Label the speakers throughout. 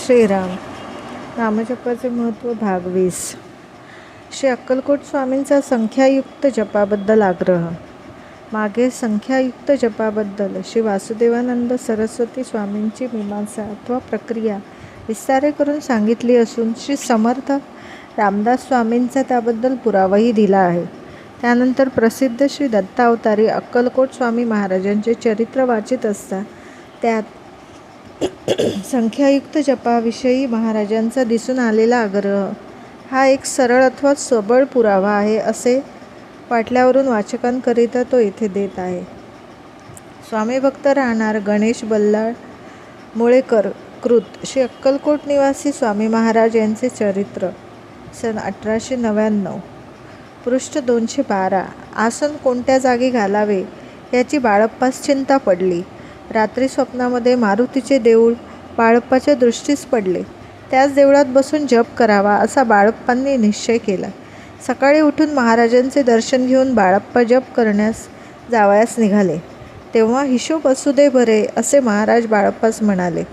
Speaker 1: श्रीराम नामजपाचे महत्त्व भाग वीस. श्री अक्कलकोट स्वामींचा संख्यायुक्त जपाबद्दल आग्रह. मागे संख्यायुक्त जपाबद्दल श्री वासुदेवानंद सरस्वती स्वामींची मीमांसा अथवा प्रक्रिया विस्तारे करून सांगितली असून श्री समर्थ रामदास स्वामींचा त्याबद्दल पुरावाही दिला आहे. त्यानंतर प्रसिद्ध श्री दत्तावतारी अक्कलकोट स्वामी महाराजांचे चरित्र वाचित असता त्यात संख्यायुक्त जपाविषयी महाराजांचा दिसून आलेला आग्रह. हा एक सरळ अथवा सबळ पुरावा आहे असे वाटल्यावरून वाचकांकरिता तो येथे देत आहे. स्वामी भक्त राहणार गणेश बल्लाळ मुळेकर कृत श्री अक्कलकोट निवासी स्वामी महाराज यांचे चरित्र सन अठराशे नव्याण्णव. पृष्ठ दोनशे बारा. आसन कोणत्या जागी घालावे याची बाळप्पास चिंता पडली. रात्री स्वप्नामध्ये मारुतीचे देऊळ बाळप्पाच्या दृष्टीस पडले. त्याच देवळात बसून जप करावा असा बाळप्पांनी निश्चय केला. सकाळी उठून महाराजांचे दर्शन घेऊन बाळप्पा जप करण्यास जावयास निघाले. तेव्हा हिशोब असू दे बरे असे महाराज बाळप्पास म्हणाले.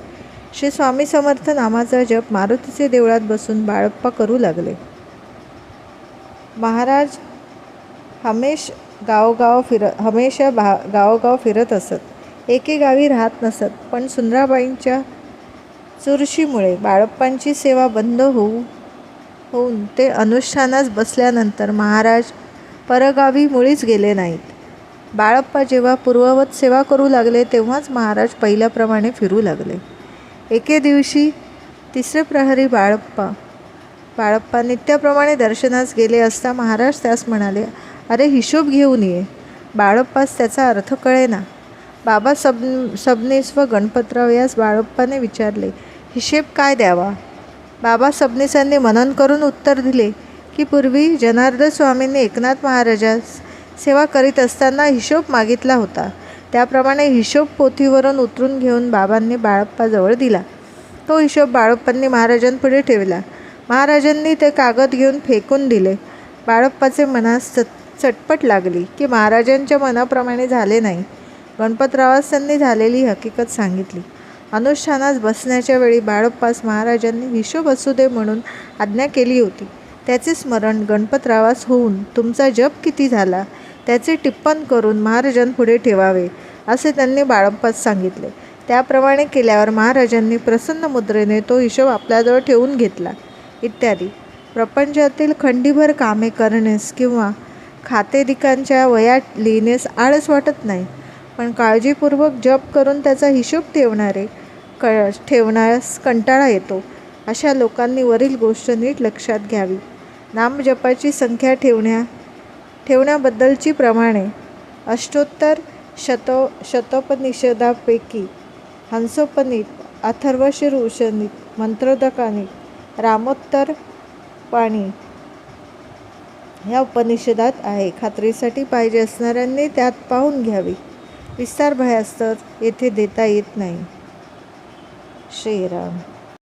Speaker 1: श्री स्वामी समर्थ नामाचा जप मारुतीचे देवळात बसून बाळप्पा करू लागले. महाराज हमेश गावोगाव फिर हमेशा भा गावोगाव फिरत असत. एके गावी राहत नसत. पण सुंदराबाईंच्या चुरशीमुळे बाळप्पांची सेवा बंद होऊ होऊन ते अनुष्ठानास बसल्यानंतर महाराज परगावी मुळीच गेले नाहीत. बाळप्पा जेव्हा पूर्ववत सेवा करू लागले तेव्हाच महाराज पहिल्याप्रमाणे फिरू लागले. एके दिवशी तिसरे प्रहरी बाळप्पा बाळप्पा नित्याप्रमाणे दर्शनास गेले असता महाराज त्यास म्हणाले अरे हिशोब घेऊन ये. बाळप्पास त्याचा अर्थ कळेना. बाबा सब सबनीस व गणपतराव यास बाळप्पाने विचारले हिशेब काय द्यावा? बाबा सबनीसांनी मनन करून उत्तर दिले की पूर्वी जनार्दन स्वामींनी एकनाथ महाराजास सेवा करीत असताना हिशोब मागितला होता. त्याप्रमाणे हिशोब पोथीवरून उतरून घेऊन बाबांनी बाळप्पाजवळ दिला. तो हिशोब बाळप्पांनी महाराजांपुढे ठेवला. महाराजांनी ते कागद घेऊन फेकून दिले. बाळप्पाचे मनास चट चटपट लागली की महाराजांच्या मनाप्रमाणे झाले नाही. गणपतरावास त्यांनी झालेली हकीकत सांगितली. अनुष्ठानास बसण्याच्या वेळी बाळप्पास महाराजांनी हिशोब असू दे म्हणून आज्ञा केली होती. त्याचे स्मरण गणपतरावास होऊन तुमचा जप किती झाला? त्याचे टिप्पण करून महाराजांपुढे ठेवावे असे त्यांनी बाळप्पास सांगितले. त्याप्रमाणे केल्यावर महाराजांनी प्रसन्न मुद्रेने तो हिशोब आपल्याजवळ ठेवून घेतला. इत्यादी. प्रपंचातील खंडीभर कामे करण्यास किंवा खातेदिकांच्या वयात लिहिण्यास आळस वाटत नाही. पण काळजीपूर्वक जप करून त्याचा हिशोब ठेवणारे क ठेवण्यास कंटाळा येतो. अशा लोकांनी वरील गोष्ट नीट लक्षात घ्यावी. नामजपाची संख्या ठेवण्या ठेवण्याबद्दलची प्रमाणे. अष्टोत्तर शतो शतोपनिषदापैकी हंसोपनीत अथर्वशीर मंत्रोदकानी रामोत्तर पाणी या उपनिषदात आहे. खात्रीसाठी पाहिजे असणाऱ्यांनी त्यात पाहून घ्यावी. विस्तार भयास्तर येथे देता येत नाही. श्रीराम.